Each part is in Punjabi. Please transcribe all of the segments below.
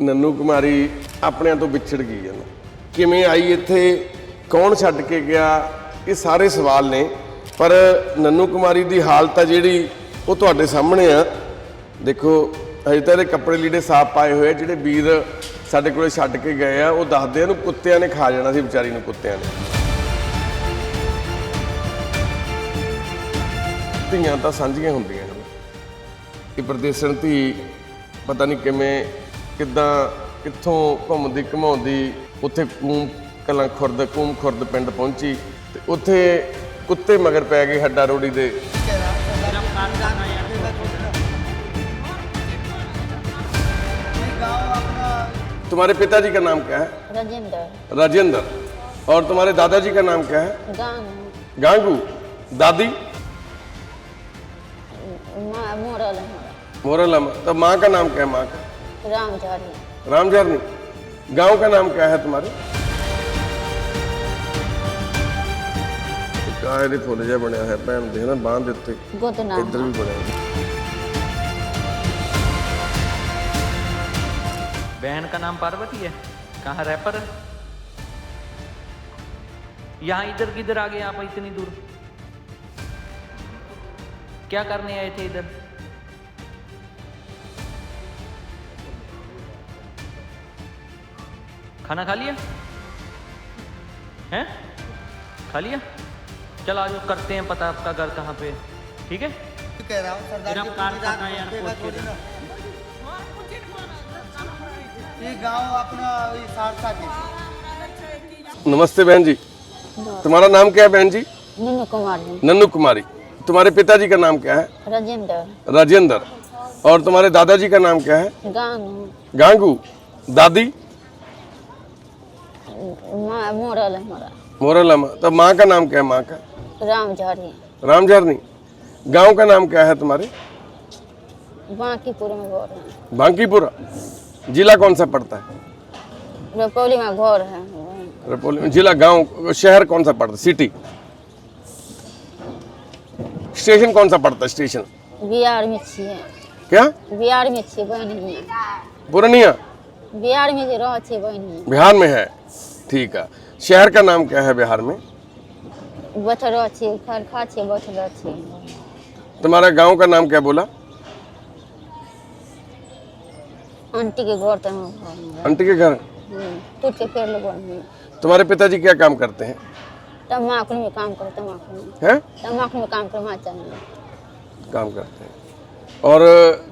ਨੰਨੂ ਕੁਮਾਰੀ ਆਪਣਿਆਂ ਤੋਂ ਵਿਛੜ ਗਈ ਹੈ ਕਿਵੇਂ ਆਈ ਇੱਥੇ? ਕੌਣ ਛੱਡ ਕੇ ਗਿਆ? ਇਹ ਸਾਰੇ ਸਵਾਲ ਨੇ। ਪਰ ਨੰਨੂ ਕੁਮਾਰੀ ਦੀ ਹਾਲਤ ਆ ਜਿਹੜੀ ਉਹ ਤੁਹਾਡੇ ਸਾਹਮਣੇ ਆ। ਦੇਖੋ ਅਜੇ ਤਾਂ ਇਹਦੇ ਕੱਪੜੇ ਲੀੜੇ ਸਾਫ਼ ਪਾਏ ਹੋਏ ਆ। ਜਿਹੜੇ ਵੀਰ ਸਾਡੇ ਕੋਲੇ ਛੱਡ ਕੇ ਗਏ ਆ, ਉਹ ਦੱਸਦੇ ਆ ਇਹਨੂੰ ਕੁੱਤਿਆਂ ਨੇ ਖਾ ਜਾਣਾ ਸੀ, ਵਿਚਾਰੀ ਨੂੰ ਕੁੱਤਿਆਂ ਨੇ। ਧੀਆਂ ਤਾਂ ਸਾਂਝੀਆਂ ਹੁੰਦੀਆਂ ਹਨ। ਇਹ ਪ੍ਰਦੇਸਣ ਧੀ ਪਤਾ ਨਹੀਂ ਕਿਵੇਂ ਕਿੱਦਾਂ ਕਿੱਥੋਂ ਘੁੰਮਦੀ ਘਮਾਉਂਦੀ ਉੱਥੇ ਕੂਮ ਕਲਾਂ ਖੁਰਦ ਕੂਮ ਖੁਰਦ ਪਿੰਡ ਪਹੁੰਚੀ ਤੇ ਉੱਥੇ ਕੁੱਤੇ ਮਗਰ ਪੈ ਗਏ ਹੱਡਾ ਰੋੜੀ ਦੇ तुम्हारे पिताजी का नाम क्या है राजेंद्र राजेंद्र और तुम्हारे दादाजी का नाम क्या है गांव गांगू दादी माँ मोरल हमारा मोरल अम्मा तब माँ का नाम क्या है माँ का रामझारी रामझरनी गांव का नाम क्या है तुम्हारे ਕਾਹ ਦੇ ਫੁੱਲ ਜਿਹਾ ਬਣਿਆ ਹੈ ਭੈਣ ਦੇ ਨਾ ਬਾਂਹ ਦੇ ਉੱਤੇ गोदना ਇੱਧਰ ਵੀ ਬਣਿਆ ਹੋਇਆ। बहन का नाम पार्वती है कहाँ रैपर है यहाँ इधर किधर आ गए आप इतनी दूर क्या करने आए थे इधर खाना खा लिया? हैं? खा लिया? चल आज करते हैं पता आपका घर कहाँ पे ठीक है? कह रहा हूँ सरदार मेरा जी कार पूरी रात पता है यार, पे पूछ बैठो के। ना। ये गाँव अपना सहरसा के। नमस्ते बहन जी। तुम्हारा नाम क्या है बहन जी? नन्नू कुमारी। नन्नू कुमारी। तुम्हारे पिताजी का नाम क्या है? राजेंद्र। राजेंद्र। और तुम्हारे दादाजी का नाम क्या है? गाँव गांगू। दादी? माँ मोरल हमारा। मोरल तब माँ का नाम क्या है माँ का? रामझारी रामझरनी। गाँव का नाम क्या है तुम्हारे? बांकीपुर में घर है। बांकीपुरा। जिला कौन सा पड़ता है? रपौली में घर है। रपोली जिला गाँव शहर कौन सा पड़ता है? सिटी। स्टेशन कौन सा पड़ता है स्टेशन? बिहार में छिए क्या? बिहार में छिए पूर्णिया। बिहार में रह बिहार में है। ठीक है। शहर का नाम क्या है बिहार में? तुम्हारा गाँव का नाम क्या बोला? आंटी के घर तो आंटी के घर? हम्म, तुम्हारे पिताजी क्या काम करते हैं? तम्बाकू में काम करो तम्बाकू में। हैं? तम्बाकू में काम करो माचा में। काम करते हैं। और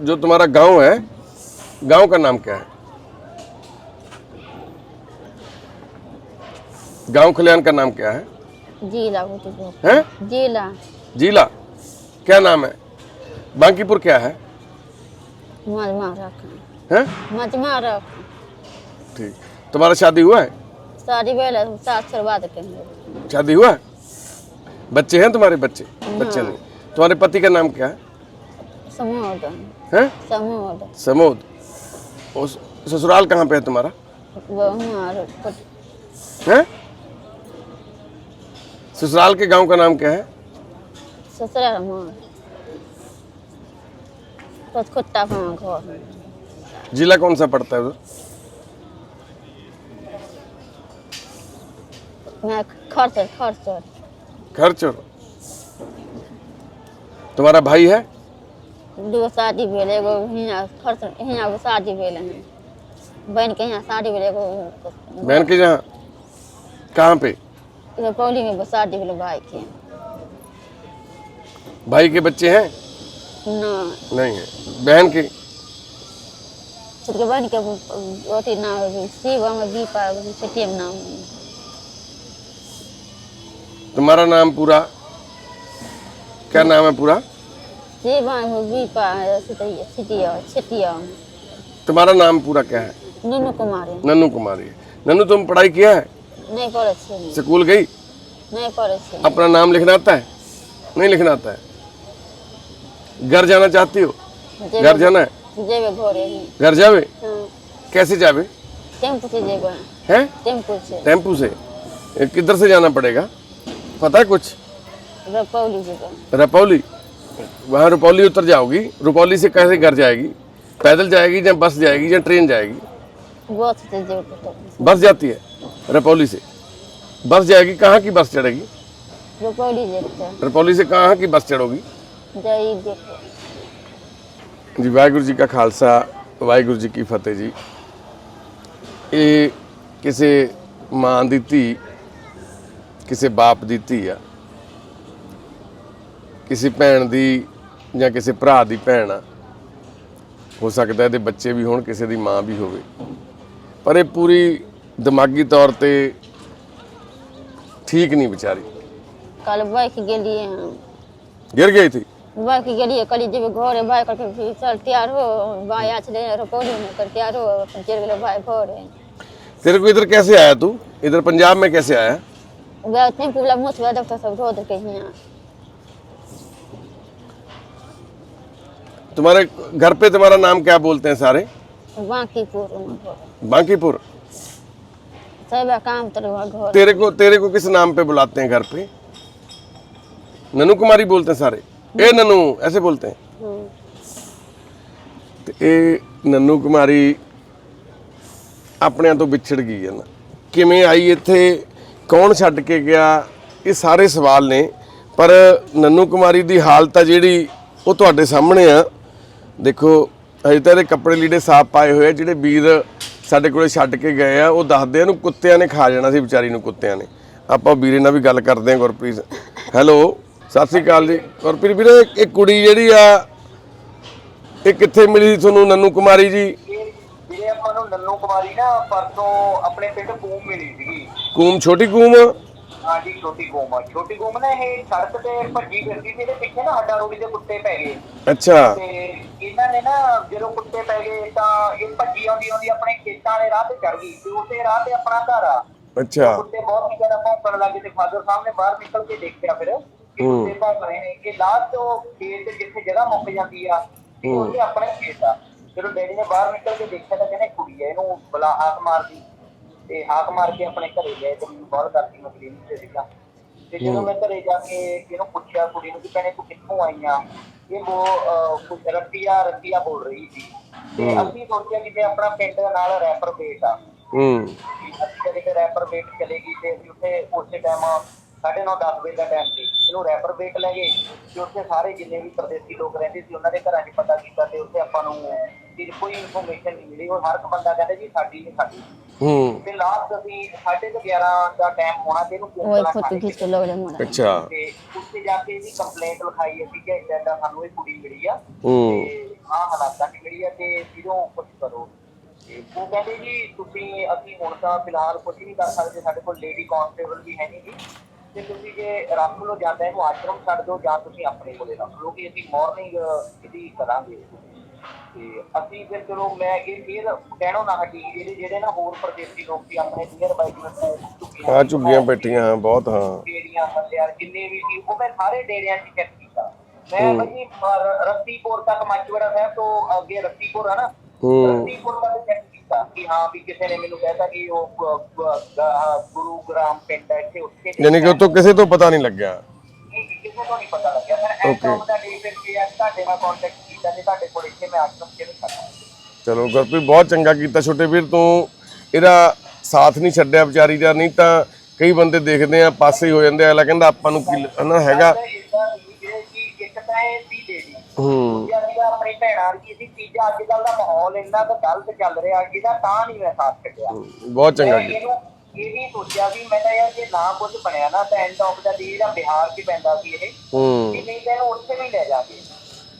जो तुम्हारा गाँव है गाँव का नाम क्या है? गाँव कल्याण का नाम क्या है? जिला बुटीपुर हैं? जिला। जिला। क्या नाम है? बांकीपुर क्या है? हैं? ठीक। तुम्हारा शादी हुआ है? शादी है, कहेंगे शादी हुआ है? बच्चे हैं तुम्हारे बच्चे? बच्चे नहीं। तुम्हारे पति का नाम क्या है? समूद। हैं? समूद। समोद। ससुराल कहाँ पे है तुम्हारा? हैं? ससुराल के गाँव का नाम क्या है? ससुराल घर। जिला कौन सा पड़ता है उधर? मैं खर्च खर्च खर्चर। तुम्हारा भाई है? दो शादी भेल एगो हियाँ खर्च हियाँ शादी भेल है। बहन के यहाँ शादी भेल एगो बहन के कहाँ पे? रपौली में शादी भेल भाई के। भाई के बच्चे हैं? ना। नहीं है। बहन के? छोटके बहन के अथी नाम शिव हम दीपा छोटे नाम तुम्हारा नाम पूरा? क्या नाम है पूरा? शिव हम दीपा छिटिया छिटिया। तुम्हारा नाम पूरा क्या है? नुनू कुमारी। नन्नू कुमारी। नन्नू तुम पढ़ाई किया है? नहीं स्कूल गई? नहीं अपना नाम लिखना आता है? नहीं लिखना आता है। घर जाना चाहती हो? घर जाना है? जेबे घरे घर जावे? हाँ। कैसे जावे? टेंपू से जेबे हैं। टेंपू से। टेंपू से? किधर से जाना पड़ेगा? पता है कुछ? रपौली जेबे रपौली? वहाँ रुपौली उतर जाओगी। रुपौली से कैसे घर जाएगी? पैदल जाएगी या बस जाएगी या ट्रेन जाएगी? तो। बस जाती है? रपौली से बस जाएगी कहाँ की बस चढ़ेगी रुपौली देखते हैं रपौली से कहाँ की बस चढ़ोगी जई देखते ਜੀ ਵਾਹਿਗੁਰੂ ਜੀ ਕਾ ਖਾਲਸਾ ਵਾਹਿਗੁਰੂ ਜੀ ਕੀ ਫਤਿਹ ਜੀ ਇਹ ਕਿਸੇ ਮਾਂ ਦੀ ਧੀ ਕਿਸੇ ਬਾਪ ਦੀ ਧੀ ਆ ਕਿਸੇ ਭੈਣ ਦੀ ਜਾਂ ਕਿਸੇ ਭਰਾ ਦੀ ਭੈਣ ਆ ਹੋ ਸਕਦਾ ਇਹਦੇ ਬੱਚੇ ਵੀ ਹੋਣ ਕਿਸੇ ਦੀ ਮਾਂ ਵੀ ਹੋਵੇ ਪਰ ਇਹ ਪੂਰੀ ਦਿਮਾਗੀ ਤੌਰ ਤੇ ਠੀਕ ਨਹੀਂ ਵਿਚਾਰੀ कल बाइक गेलिए हम ਗਿਰ ਗਈ थी बाइक गेलिए कल जब घर है बाइक करके फिर चल तैयार हो बाया चले रुपौली में कर तैयार हो अपन चल गए भाई घर है तेरे को इधर कैसे आया तू इधर पंजाब में कैसे आया वह इतने पुला मुँह से डॉक्टर सब धो के यहाँ तुम्हारे घर पे तुम्हारा नाम क्या बोलते हैं सारे बांकीपुर बांकीपुर सब काम तरह घर तेरे को तेरे को किस नाम पे बुलाते हैं घर पे ननू कुमारी बोलते हैं सारे ए ननू ऐसे बोलते हैं हम्म। ਤੇ ਇਹ ਨੰਨੂ ਕੁਮਾਰੀ ਆਪਣਿਆਂ ਤੋਂ ਵਿਛੜ ਗਈ ਹੈ ਨਾ ਕਿਵੇਂ ਆਈ ਇੱਥੇ ਕੌਣ ਛੱਡ ਕੇ ਗਿਆ ਇਹ ਸਾਰੇ ਸਵਾਲ ਨੇ ਪਰ ਨੰਨੂ ਕੁਮਾਰੀ ਦੀ ਹਾਲਤ ਆ ਜਿਹੜੀ ਉਹ ਤੁਹਾਡੇ ਸਾਹਮਣੇ ਆ ਦੇਖੋ ਅਜੇ ਤਾਂ ਇਹਦੇ ਕੱਪੜੇ ਲੀੜੇ ਸਾਫ਼ ਪਾਏ ਹੋਏ ਆ ਜਿਹੜੇ ਵੀਰ ਸਾਡੇ ਕੋਲੇ ਛੱਡ ਕੇ ਗਏ ਆ ਉਹ ਦੱਸਦੇ ਆ ਇਹਨੂੰ ਕੁੱਤਿਆਂ ਨੇ ਖਾ ਜਾਣਾ ਸੀ ਵਿਚਾਰੀ ਨੂੰ ਕੁੱਤਿਆਂ ਨੇ। ਆਪਾਂ ਵੀਰੇ ਨਾਲ ਵੀ ਗੱਲ ਕਰਦੇ ਆ ਗੁਰਪ੍ਰੀਤ। ਹੈਲੋ ਸਤਿ ਸ੍ਰੀ ਅਕਾਲ ਜੀ। ਗੁਰਪ੍ਰੀਤ ਵੀਰੇ ਇਹ ਕੁੜੀ ਜਿਹੜੀ ਆ ਇਹ ਕਿੱਥੇ ਮਿਲੀ ਸੀ ਤੁਹਾਨੂੰ ਨੰਨੂ ਕੁਮਾਰੀ ਜੀ? ਵੀਰੇ ਆਪਾਂ ਨੂੰ ਨੰਨੂ ਕੁਮਾਰੀ ਨਾ ਪਰਸੋਂ ਆਪਣੇ ਪਿੰਡ ਕੂਮ ਮਿਲੀ ਸੀਗੀ। ਕੂਮ ਛੋਟੀ ਕੂਮ? ਹਾਂਜੀ ਛੋਟੀ ਆ। ਛੋਟੀ ਕੂਮ ਨਾ ਇਹ ਸੜਕ ਤੇ ਭੱਜੀ ਫਿਰਦੀ ਸੀ ਇਹਦੇ ਪਿੱਛੇ ਨਾ ਹੱਡਾ ਰੋੜੀ ਦੇ ਕੁੱਤੇ ਪੈ ਗਏ। ਅੱਛਾ। ਤੇ ਇਹਨਾਂ ਨੇ ਨਾ ਜਦੋਂ ਕੁੱਤੇ ਪੈ ਗਏ ਤਾਂ ਇਹ ਭੱਜੀ ਆਉਂਦੀ ਆਉਂਦੀ ਆਪਣੇ ਖੇਤਾਂ ਦੇ ਰਾਹ ਤੇ ਚੜ ਗਈ ਤੇ ਉਸੇ ਰਾਹ ਤੇ ਆਪਣਾ ਘਰ ਆ। ਅੱਛਾ। ਕੁੱਤੇ ਬਹੁਤ ਹੀ ਜ਼ਿਆਦਾ ਭੌਂਕਣ ਲੱਗੇ ਤੇ ਫਾਦਰ ਸਾਹਿਬ ਨੇ ਬਾਹਰ ਨਿਕਲ ਕੇ ਦੇਖਿਆ ਫਿਰ ਕਿ ਕੁੱਤੇ ਭੌਂਕ ਰਹੇ ਨੇ ਕਿ ਲਾਸਟ ਉਹ ਖੇਤ ਜਿੱਥੇ ਜਗ੍ਹਾ ਮੁੱਕ ਜਾਂਦੀ ਆ ਤੇ ਉਹਦੇ ਆਪਣੇ ਖੇਤ ਆ। ਜਦੋਂ ਡੈਡੀ ਨੇ ਬਾਹਰ ਨਿਕਲ ਕੇ ਦੇਖਿਆ ਤਾਂ ਕਹਿੰਦੇ ਕੁੜੀ ਆ ਇਹਨੂੰ ਬਲਾ ਹਾਕ ਮਾਰਦੀ। ਤੇ ਹਾਕ ਮਾਰ ਕੇ ਆਪਣੇ ਘਰੇ ਗਏ ਤੇ ਮੈਨੂੰ ਕਾਲ ਕਰਤੀ ਮੈਂ ਕਲੀਨਿਕ ਤੇ ਸੀਗਾ ਤੇ ਜਦੋਂ ਮੈਂ ਘਰੇ ਜਾ ਕੇ ਇਹਨੂੰ ਪੁੱਛਿਆ ਕੁੜੀ ਨੂੰ ਕਿ ਭੈਣੇ ਤੂੰ ਕਿੱਥੋਂ ਆਈ ਆ? ਇਹ ਉਹ ਕੁਝ ਰੱਤੀਆ ਰੱਤੀਆ ਬੋਲ ਰਹੀ ਸੀ। ਤੇ ਅਸੀਂ ਸੋਚਿਆ ਕਿ ਜੇ ਆਪਣਾ ਪਿੰਡ ਦੇ ਨਾਲ ਰੈਪਰ ਬੇਟ ਆ। ਹੂੰ। ਜਦੋਂ ਕਿ ਰੈਪਰ ਵੇਟ ਚਲੇਗੀ ਤੇ ਅਸੀਂ ਉੱਥੇ ਉਸੇ ਟਾਈਮ ਸਾਢੇ ਨੌ 10 ਵਜੇ ਦਾ ਟਾਈਮ ਸੀ। ਇਹਨੂੰ ਰੈਪਰ ਵੇਟ ਲੈ ਗਏ ਤੇ ਉੱਥੇ ਸਾਰੇ ਜਿੰਨੇ ਵੀ ਪ੍ਰਦੇਸੀ ਲੋਕ ਰਹਿੰਦੇ ਸੀ ਉਹਨਾਂ ਦੇ ਘਰਾਂ 'ਚ ਪਤਾ ਕੀਤਾ ਤੇ ਉੱਥੇ ਆਪਾਂ ਨੂੰ ਕੋਈ ਇਨਫੋਰਮੇਸ਼ਨ ਨਹੀਂ ਮਿਲੀ। ਉਹ ਹਰ ਇੱਕ ਬੰਦਾ ਕਹਿੰਦਾ ਜੀ ਸਾਡੀ ਨਹੀਂ ਸਾਡੀ ਹੂੰ। ਤੇ ਲਾਸਟ ਅਸੀਂ 11:30 ਦਾ ਟਾਈਮ ਹੋਣਾ ਤੇ ਇਹਨੂੰ ਉਹ ਕੋਲ ਫੋਟੋ ਖਿੱਚ ਲਓ ਲੈ ਮੁੰਡਾ ਅੱਛਾ। ਤੇ ਉੱਥੇ ਜਾ ਕੇ ਇਹਦੀ ਕੰਪਲੇਂਟ ਲਿਖਾਈ ਅਸੀਂ ਕਿ ਏਦਾਂ ਏਦਾਂ ਸਾਨੂੰ ਇਹ ਕੁੜੀ ਮਿਲੀ ਆ। ਹੂੰ। ਤੇ ਆਹ ਹਾਲਾਤਾਂ ਚ ਮਿਲੀ ਆ ਤੇ ਵੀਰੋ ਕੁਝ ਕਰੋ। ਤੇ ਉਹ ਕਹਿੰਦੇ ਜੀ ਤੁਸੀਂ ਅਸੀਂ ਹੁਣ ਤਾਂ ਫਿਲਹਾਲ ਕੁਝ ਨਹੀਂ ਕਰ ਸਕਦੇ ਸਾਡੇ ਕੋਲ ਲੇਡੀ ਕਾਂਸਟੇਬਲ ਵੀ ਹੈ ਨਹੀਂ ਜੀ। ਤੇ ਤੁਸੀਂ ਜੇ ਰੱਖ ਲਓ ਜਾਂਦਾ ਇਹਨੂੰ ਆਸ਼ਰਮ ਛੱਡ ਦਿਓ ਜਾਂ ਤੁਸੀਂ ਆਪਣੇ ਕੋਲੇ ਰੱਖ ਲਓ ਕਿ ਅਸੀਂ ਮਾਰਨਿੰਗ ਇਹਦੀ ਕਰਾਂਗੇ। ਤੇ ਅਸੀਂ ਫਿਰ ਚਲੋ ਮੈਂ ਇਹ ਫਿਰ ਕਹਿਣੋ ਨਾ ਹਟੀ ਜਿਹੜੇ ਜਿਹੜੇ ਨਾ ਹੋਰ ਪ੍ਰਦੇਸੀ ਲੋਕ ਵੀ ਆਪਣੇ ਨੀਅਰ ਬਾਈ ਜਿਵੇਂ ਆ ਝੁੱਗੀਆਂ ਬੈਠੀਆਂ ਹਾਂ, ਬਹੁਤ ਹਾਂ। ਡੇਰੀਆਂ ਮੱਲਿਆਰ ਜਿੰਨੇ ਵੀ ਸੀ ਉਹ ਮੈਂ ਸਾਰੇ ਡੇਰਿਆਂ 'ਚ ਚੈੱਕ ਕੀਤਾ। ਮੈਂ ਭਾਜੀ ਰੱਤੀਪੁਰ ਤੱਕ ਮਾਚਵੜਾ ਸਾਹਿਬ ਤੋਂ ਅੱਗੇ ਰੱਤੀਪੁਰ ਆ ਨਾ ਹੂੰ। ਰੱਤੀਪੁਰ ਤੱਕ ਚੈੱਕ ਕੀਤਾ ਕਿ ਹਾਂ ਵੀ ਕਿਸੇ ਨੇ ਮੈਨੂੰ ਕਹਿਤਾ ਕਿ ਉਹ ਗੁਰੂ ਗ੍ਰਾਮ ਪਿੰਡ ਹੈ ਇੱਥੇ ਉੱਥੇ ਯਾਨੀ ਕਿ ਉਹ ਤੋਂ ਕਿਸੇ ਤੋਂ ਪਤਾ ਨਹੀਂ ਲੱਗਿਆ। ਕਿਸੇ ਤੋਂ ਨਹੀਂ ਪਤਾ ਲੱਗਿਆ। ਫਿਰ ਐਂਡ ਆਫ ਦਾ ਡੇ ਫਿਰ ਕੀ ਤੁਹਾਡੇ ਨਾਲ ਕੰਟੈਕਟ ਕੀਤਾ ਤੇ ਤੁਹਾਡੇ ਕੋਲ ਇੱਥੇ ਮੈਂ ਆਸ਼ਰਮ ਕਿਵੇਂ ਕਰਨਾ ਚਲੋ ਗੁਰਪ੍ਰੀਤ ਬਹੁਤ ਚੰਗਾ ਕੀਤਾ ਛੋਟੇ ਵੀਰ ਤੂੰ ਇਹਦਾ ਸਾਥ ਨਹੀਂ ਛੱਡਿਆ ਵਿਚਾਰੀ ਦਾ ਨਹੀਂ ਤਾਂ ਕਈ ਬੰਦੇ ਦੇਖਦੇ ਆ ਪਾਸੇ ਹੀ ਹੋ ਜਾਂਦੇ ਆ ਅਗਲਾ ਕਹਿੰਦਾ ਆਪਾਂ ਨੂੰ ਕੀ ਹਨਾ ਹੈਗਾ। ਇਦਾਂ ਨਹੀਂ ਵੀਰੇ ਕਿ ਇੱਕ ਤਾਂ ਇਹ ਸੀ ਦੇ ਦੀ। ਹੂੰ। ਦੂਜਾ ਸੀਗਾ ਆਪਣੀ ਭੈਣਾਂ ਦੀ ਸੀ ਤੀਜਾ ਅੱਜ ਕੱਲ ਦਾ ਮਾਹੌਲ ਇੰਨਾ ਕੁ ਗਲਤ ਚੱਲ ਰਿਹਾ ਜਿਹਦਾ ਤਾਂ ਨਹੀਂ ਮੈਂ ਸਾਥ ਛੱਡਿਆ। ਬਹੁਤ ਚੰਗਾ ਕੀਤਾ ਇਹ ਵੀ ਸੋਚਿਆ ਵੀ ਮੈਂ ਤਾਂ ਯਾਰ ਜੇ ਨਾ ਕੁਝ ਬਣਿਆ ਨਾ ਤਾਂ ਐਂਡ ਆਫ ਦਾ ਡੇ ਦਾ ਬਿਹਾਰ 'ਚ ਪੈਂਦਾ ਸੀ ਇਹ ਹੂੰ। ਨਹੀਂ ਤਾਂ ਉੱਥੇ ਵੀ ਲੈ ਜਾਗੇ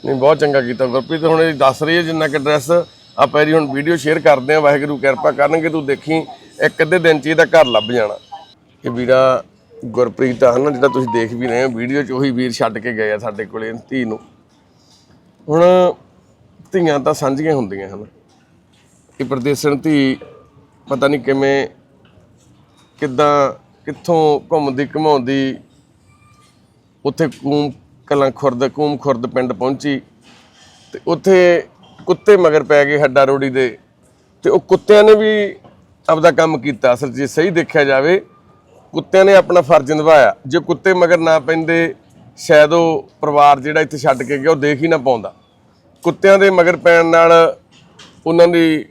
ਨਹੀਂ, ਬਹੁਤ ਚੰਗਾ ਕੀਤਾ। ਗੁਰਪ੍ਰੀਤ, ਹੁਣ ਇਹ ਦੱਸ ਰਹੀ ਹੈ ਜਿੰਨਾ ਕਿ ਐਡਰੈਸ ਆਪਾਂ ਇਹਦੀ ਹੁਣ ਵੀਡੀਓ ਸ਼ੇਅਰ ਕਰਦੇ ਆ ਵਾਹਿਗੁਰੂ ਕਿਰਪਾ ਕਰਨਗੇ, ਤੂੰ ਦੇਖੀ, ਇੱਕ ਅੱਧੇ ਦਿਨ ਚ ਇਹਦਾ ਘਰ ਲੱਭ ਜਾਣਾ। ਇਹ ਵੀਰਾ ਗੁਰਪ੍ਰੀਤ ਆ ਨਾ ਜਿਹੜਾ ਤੁਸੀਂ ਦੇਖ ਵੀ ਰਹੇ ਹੋ ਵੀਡੀਓ ਚ ਉਹੀ ਵੀਰ ਛੱਡ ਕੇ ਗਏ ਆ ਸਾਡੇ ਕੋਲੇ, ਧੀ ਨੂੰ। ਹੁਣ ਧੀਆਂ ਤਾਂ ਸਾਂਝੀਆਂ ਹੁੰਦੀਆਂ, ਹਨ। ਇਹ ਪ੍ਰਦੇਸਣ ਧੀ ਪਤਾ ਨਹੀਂ ਕਿਵੇਂ, ਕਿੱਦਾਂ, ਕਿੱਥੋਂ ਘੁੰਮਦੀ ਘਮਾਉਂਦੀ ਉੱਥੇ ਕੂਮ ਕਲਾਂ ਖੁਰਦ ਕੂਮ ਖੁਰਦ ਪਿੰਡ ਪਹੁੰਚੀ ਤੇ ਉੱਥੇ ਕੁੱਤੇ ਮਗਰ ਪੈ ਗਏ ਹੱਡਾ ਰੋੜੀ ਦੇ ਤੇ ਉਹ ਕੁੱਤਿਆਂ ਨੇ ਵੀ ਆਪਦਾ ਕੰਮ ਕੀਤਾ। ਅਸਲ ਜੇ ਸਹੀ ਦੇਖਿਆ ਜਾਵੇ, ਕੁੱਤਿਆਂ ਨੇ ਆਪਣਾ ਫਰਜ਼ ਨਿਭਾਇਆ। ਜੇ ਕੁੱਤੇ ਮਗਰ ਨਾ ਪੈਂਦੇ, ਸ਼ਾਇਦ ਉਹ ਪਰਿਵਾਰ ਜਿਹੜਾ ਇੱਥੇ ਛੱਡ ਕੇ ਗਿਆ, ਉਹ ਦੇਖ ਹੀ ਨਾ ਪਾਉਂਦਾ। ਕੁੱਤਿਆਂ ਦੇ ਮਗਰ ਪੈਣ ਨਾਲ ਉਹਨਾਂ ਦੀ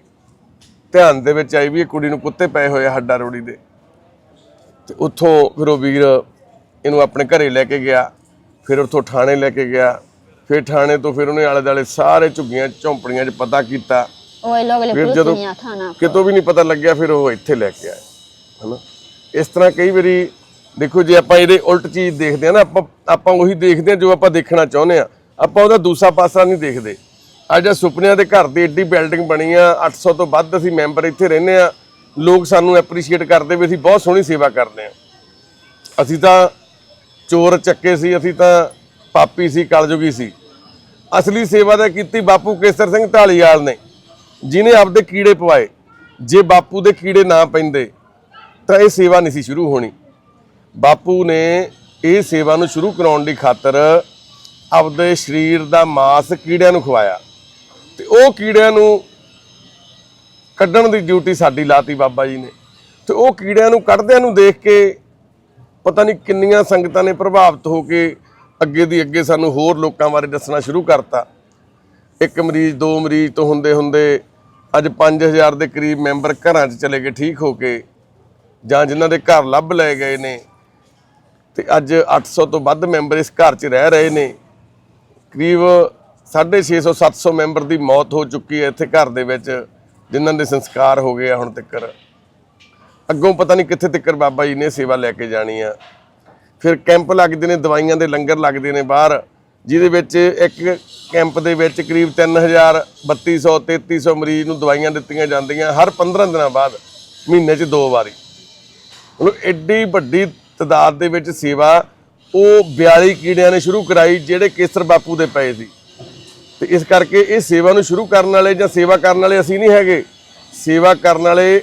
ਧਿਆਨ ਦੇ ਵਿੱਚ ਆਈ ਵੀ ਇਹ ਕੁੜੀ ਨੂੰ ਕੁੱਤੇ ਪਏ ਹੋਏ ਆ ਹੱਡਾ ਰੋੜੀ ਦੇ। ਤੇ ਉੱਥੋਂ ਫਿਰ ਉਹ ਵੀਰ ਇਹਨੂੰ ਆਪਣੇ ਘਰੇ ਲੈ ਕੇ ਗਿਆ। ਫਿਰ ਉੱਥੋਂ ਥਾਣੇ ਲੈ ਕੇ ਗਿਆ। ਫਿਰ ਥਾਣੇ ਤੋਂ ਫਿਰ ਉਹਨੇ ਆਲੇ ਦਾਲੇ ਸਾਰੇ ਝੁੱਗੀਆਂ ਝੌਂਪੜੀਆਂ 'ਚ ਪਤਾ ਕੀਤਾ। ਉਹ ਲੋਕ ਲੈ ਫਿਰ ਜਦੋਂ ਥਾਣਾ। ਕਿਤੋਂ ਵੀ ਨਹੀਂ ਪਤਾ ਲੱਗਿਆ ਫਿਰ ਉਹ ਇੱਥੇ ਲੈ ਕੇ ਆਏ। ਹਨਾ? ਇਸ ਤਰ੍ਹਾਂ ਕਈ ਵਾਰੀ ਦੇਖੋ ਜੇ ਆਪਾਂ ਇਹਦੇ ਉਲਟ ਚੀਜ਼ ਦੇਖਦੇ ਆ ਨਾ ਆਪਾਂ ਆਪਾਂ ਉਹੀ ਦੇਖਦੇ ਆ ਜੋ ਆਪਾਂ ਦੇਖਣਾ ਚਾਹੁੰਦੇ ਆ ਆਪਾਂ ਉਹਦਾ ਦੂਸਰਾ ਪਾਸਾ ਨਹੀਂ ਦੇਖਦੇ। ਅੱਜ ਆ ਸੁਪਨਿਆਂ ਦੇ ਘਰ ਦੀ ਏਡੀ ਬਿਲਡਿੰਗ ਬਣੀ ਆ 800 ਤੋਂ ਵੱਧ ਅਸੀਂ ਮੈਂਬਰ ਇੱਥੇ ਰਹਿੰਦੇ ਆ ਲੋਕ ਸਾਨੂੰ ਐਪਰੀਸ਼ੀਏਟ ਕਰਦੇ ਵੀ ਅਸੀਂ ਬਹੁਤ ਸੋਹਣੀ ਸੇਵਾ ਕਰਦੇ ਆ ਅਸੀਂ ਤਾਂ ਚੋਰ ਚੱਕੇ ਸੀ, ਅਸੀਂ ਤਾਂ ਪਾਪੀ ਸੀ, ਕਲਯੁਗੀ ਸੀ। ਅਸਲੀ ਸੇਵਾ ਤਾਂ ਕੀਤੀ ਬਾਪੂ ਕੇਸਰ ਸਿੰਘ ਢਾਲੀਵਾਲ ਨੇ, ਜਿਨੇ ਆਪਦੇ ਕੀੜੇ ਪਵਾਏ। ਜੇ ਬਾਪੂ ਦੇ ਕੀੜੇ ਨਾ ਪੈਂਦੇ, ਤਾਂ ਇਹ ਸੇਵਾ ਨਹੀਂ ਸੀ ਸ਼ੁਰੂ ਹੋਣੀ। ਬਾਪੂ ਨੇ ਇਹ ਸੇਵਾ ਨੂੰ ਸ਼ੁਰੂ ਕਰਾਉਣ ਦੀ ਖਾਤਰ ਆਪਦੇ ਸਰੀਰ ਦਾ ਮਾਸ ਕੀੜਿਆਂ ਨੂੰ ਖਵਾਇਆ। ਤੇ ਉਹ ਕੀੜਿਆਂ ਨੂੰ ਕੱਢਣ ਦੀ ਡਿਊਟੀ ਸਾਡੀ ਲਾਤੀ ਬਾਬਾ ਜੀ ਨੇ। ਤੇ ਉਹ ਕੀੜਿਆਂ ਨੂੰ ਕੱਢਦਿਆਂ ਨੂੰ ਦੇਖ ਕੇ ਪਤਾ ਨਹੀਂ ਕਿੰਨੀਆਂ ਸੰਗਤਾਂ ਨੇ ਪ੍ਰਭਾਵਿਤ ਹੋ ਕੇ ਅੱਗੇ ਦੀ ਅੱਗੇ ਸਾਨੂੰ ਹੋਰ ਲੋਕਾਂ ਬਾਰੇ ਦੱਸਣਾ ਸ਼ੁਰੂ ਕਰਤਾ। ਇੱਕ ਮਰੀਜ਼, ਦੋ ਮਰੀਜ਼ ਤੋਂ ਹੁੰਦੇ ਹੁੰਦੇ ਅੱਜ 5000 ਦੇ ਕਰੀਬ ਮੈਂਬਰ ਘਰਾਂ 'ਚ ਚਲੇ ਗਏ, ਠੀਕ ਹੋ ਕੇ ਜਾਂ ਜਿਨ੍ਹਾਂ ਦੇ ਘਰ ਲੱਭ ਲਏ ਗਏ ਨੇ ਤੇ ਅੱਜ 800 ਤੋਂ ਵੱਧ ਮੈਂਬਰ ਇਸ ਘਰ 'ਚ ਰਹਿ ਰਹੇ ਨੇ। ਕਰੀਬ 650 700 ਮੈਂਬਰ ਦੀ ਮੌਤ ਹੋ ਚੁੱਕੀ ਹੈ ਇੱਥੇ ਘਰ ਦੇ ਵਿੱਚ, ਜਿਨ੍ਹਾਂ ਦੇ ਸੰਸਕਾਰ ਹੋ ਗਏ ਆ ਹੁਣ ਤੱਕ ਅੱਗੋਂ ਪਤਾ ਨਹੀਂ ਕਿੱਥੇ ਤੱਕ ਬਾਬਾ ਜੀ ਨੇ ਸੇਵਾ ਲੈ ਕੇ ਜਾਣੀ ਆ। ਫਿਰ ਕੈਂਪ ਲੱਗਦੇ ਨੇ, ਦਵਾਈਆਂ ਦੇ ਲੰਗਰ ਲੱਗਦੇ ਨੇ ਬਾਹਰ, ਜਿਹਦੇ ਵਿੱਚ ਇੱਕ ਕੈਂਪ ਦੇ ਵਿੱਚ ਕਰੀਬ 3000 3200 3300 ਮਰੀਜ਼ ਨੂੰ ਦਵਾਈਆਂ ਦਿੱਤੀਆਂ ਜਾਂਦੀਆਂ ਹਰ 15 ਦਿਨਾਂ ਬਾਅਦ, ਮਹੀਨੇ 'ਚ ਦੋ ਵਾਰੀ। ਮਤਲਬ ਐਡੀ ਵੱਡੀ ਤਦਾਦ ਦੇ ਵਿੱਚ ਸੇਵਾ ਉਹ 42 ਕੀੜਿਆਂ ਨੇ ਸ਼ੁਰੂ ਕਰਾਈ, ਜਿਹੜੇ ਕੇਸਰ ਬਾਪੂ ਦੇ ਪਏ ਸੀ। ਤੇ ਇਸ ਕਰਕੇ ਇਹ ਸੇਵਾ ਨੂੰ ਸ਼ੁਰੂ ਕਰਨ ਵਾਲੇ ਜਾਂ ਸੇਵਾ ਕਰਨ ਵਾਲੇ ਅਸੀਂ ਨਹੀਂ ਹੈਗੇ। ਸੇਵਾ ਕਰਨ ਵਾਲੇ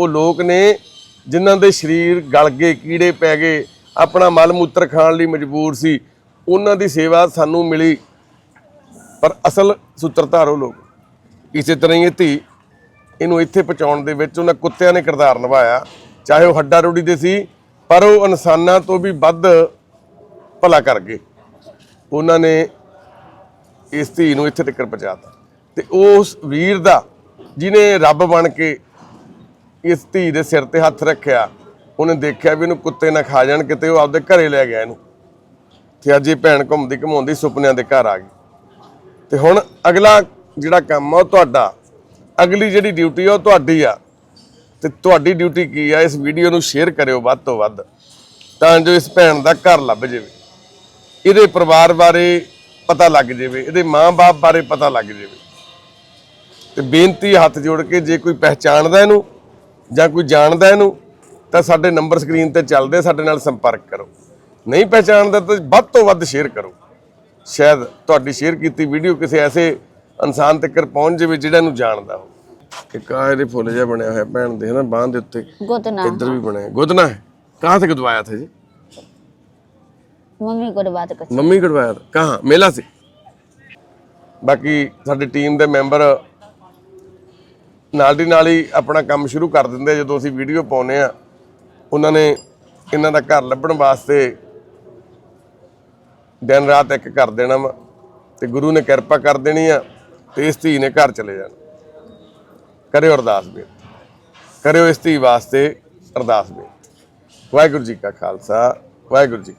ਉਹ ਲੋਕ ਨੇ ਜਿਨ੍ਹਾਂ ਦੇ ਸਰੀਰ ਗਲ ਗਏ, ਕੀੜੇ ਪੈ ਗਏ, ਆਪਣਾ ਮਲ ਮੂਤਰ ਖਾਣ ਲਈ ਮਜਬੂਰ ਸੀ, ਉਹਨਾਂ ਦੀ ਸੇਵਾ ਸਾਨੂੰ ਮਿਲੀ। ਪਰ ਅਸਲ ਸੂਤਰਧਾਰੋ ਲੋਕ, ਇਸੇ ਤਰ੍ਹਾਂ ਹੀ ਇਹ ਧੀ ਇਹਨੂੰ ਇੱਥੇ ਪਹੁੰਚਾਉਣ ਦੇ ਵਿੱਚ ਉਹਨਾਂ ਕੁੱਤਿਆਂ ਨੇ ਕਿਰਦਾਰ ਨਿਭਾਇਆ, ਚਾਹੇ ਉਹ ਹੱਡਾ ਰੋੜੀ ਦੇ ਸੀ, ਪਰ ਉਹ ਇਨਸਾਨਾਂ ਤੋਂ ਵੀ ਵੱਧ ਭਲਾ ਕਰ ਗਏ। ਉਹਨਾਂ ਨੇ ਇਸ ਧੀ ਨੂੰ ਇੱਥੇ ਤੱਕ ਪਹੁੰਚਾਤਾ ਤੇ ਉਸ ਵੀਰ ਦਾ ਜਿਨੇ ਰੱਬ ਬਣ ਕੇ ਇਸ ਧੀ ਦੇ ਸਿਰ ਤੇ ਹੱਥ ਰੱਖਿਆ। ਉਹਨੇ ਦੇਖਿਆ ਵੀ ਇਹਨੂੰ ਕੁੱਤੇ ਨਾ ਖਾ ਜਾਣ, ਕਿਤੇ ਉਹ ਆਪਦੇ ਘਰੇ ਲੈ ਗਿਆ ਇਹਨੂੰ। ਤੇ ਅੱਜ ਇਹ ਭੈਣ ਘੁੰਮਦੀ ਘਮਾਉਂਦੀ ਸੁਪਨਿਆਂ ਦੇ ਘਰ ਆ ਗਈ। ਤੇ ਹੁਣ ਅਗਲਾ ਜਿਹੜਾ ਕੰਮ ਆ, ਉਹ ਤੁਹਾਡਾ। ਅਗਲੀ ਜਿਹੜੀ ਡਿਊਟੀ ਆ, ਉਹ ਤੁਹਾਡੀ ਆ। ਤੇ ਤੁਹਾਡੀ ਡਿਊਟੀ ਕੀ ਆ, ਇਸ ਵੀਡੀਓ ਨੂੰ ਸ਼ੇਅਰ ਕਰਿਓ ਵੱਧ ਤੋਂ ਵੱਧ। ਤਾਂ ਜੋ ਇਸ ਭੈਣ ਦਾ ਘਰ ਲੱਭ ਜਾਵੇ। ਇਹਦੇ ਪਰਿਵਾਰ ਬਾਰੇ ਪਤਾ ਲੱਗ ਜਾਵੇ, ਇਹਦੇ ਮਾਂ-ਬਾਪ ਬਾਰੇ ਪਤਾ ਲੱਗ ਜਾਵੇ। ਤੇ ਬੇਨਤੀ ਹੱਥ ਜੋੜ ਕੇ, ਜੇ ਕੋਈ ਪਹਿਚਾਣਦਾ ਇਹਨੂੰ ਜਾਂ ਕੋਈ ਜਾਣਦਾ ਇਹਨੂੰ ਤਾਂ ਸਾਡੇ ਨੰਬਰ ਸਕਰੀਨ ਤੇ ਚੱਲਦੇ ਆ, ਸਾਡੇ ਨਾਲ ਸੰਪਰਕ ਕਰੋ ਨਹੀਂ ਪਹਿਚਾਣਦਾ ਤਾਂ ਵੱਧ ਤੋਂ ਵੱਧ ਸ਼ੇਅਰ ਕਰੋ ਸ਼ਾਇਦ ਤੁਹਾਡੀ ਸ਼ੇਅਰ ਕੀਤੀ ਵੀਡੀਓ ਕਿਸੇ ਐਸੇ ਇਨਸਾਨ ਤੱਕ ਪਹੁੰਚ ਜਾਵੇ ਜਿਹੜਾ ਇਹਨੂੰ ਜਾਣਦਾ ਹੋ ਇੱਕ ਆ ਇਹਦੇ ਫੁੱਲ ਜਿਹਾ ਬਣਿਆ ਹੋਇਆ ਭੈਣ ਦੇ ਨਾ ਬਾਂਹ ਦੇ ਉੱਤੇ गोदना ਇੱਧਰ ਵੀ ਬਣਿਆ ਗੁਦਨਾ ਹੈ ਕਹਾਂ से गुदवाया था जी मम्मी को बात कर ਮੰਮੀ ਕਢਵਾਇਆ था ਕਹਾਂ ਮੇਲਾ से ਬਾਕੀ ਸਾਡੀ ਟੀਮ ਦੇ ਮੈਂਬਰ ਨਾਲ ਦੀ ਨਾਲ ਹੀ ਆਪਣਾ ਕੰਮ ਸ਼ੁਰੂ ਕਰ ਦਿੰਦੇ ਜਦੋਂ ਅਸੀਂ ਵੀਡੀਓ ਪਾਉਨੇ ਆ, ਉਹਨਾਂ ਨੇ ਇਹਨਾਂ ਦਾ ਘਰ ਲੱਭਣ ਵਾਸਤੇ ਦਿਨ ਰਾਤ ਇੱਕ ਕਰ ਦੇਣਾ ਵਾ ਤੇ ਗੁਰੂ ਨੇ ਕਿਰਪਾ ਕਰ ਦੇਣੀ ਆ ਤੇ ਇਸ ਧੀ ਨੇ ਘਰ ਚਲੇ ਜਾਣਾ। ਕਰਿਓ ਅਰਦਾਸ ਬੇਨਤੀ। ਕਰਿਓ ਇਸ ਧੀ ਵਾਸਤੇ ਅਰਦਾਸ ਬੇਨਤੀ। ਵਾਹਿਗੁਰੂ ਜੀ ਕਾ ਖਾਲਸਾ, ਵਾਹਿਗੁਰੂ ਜੀ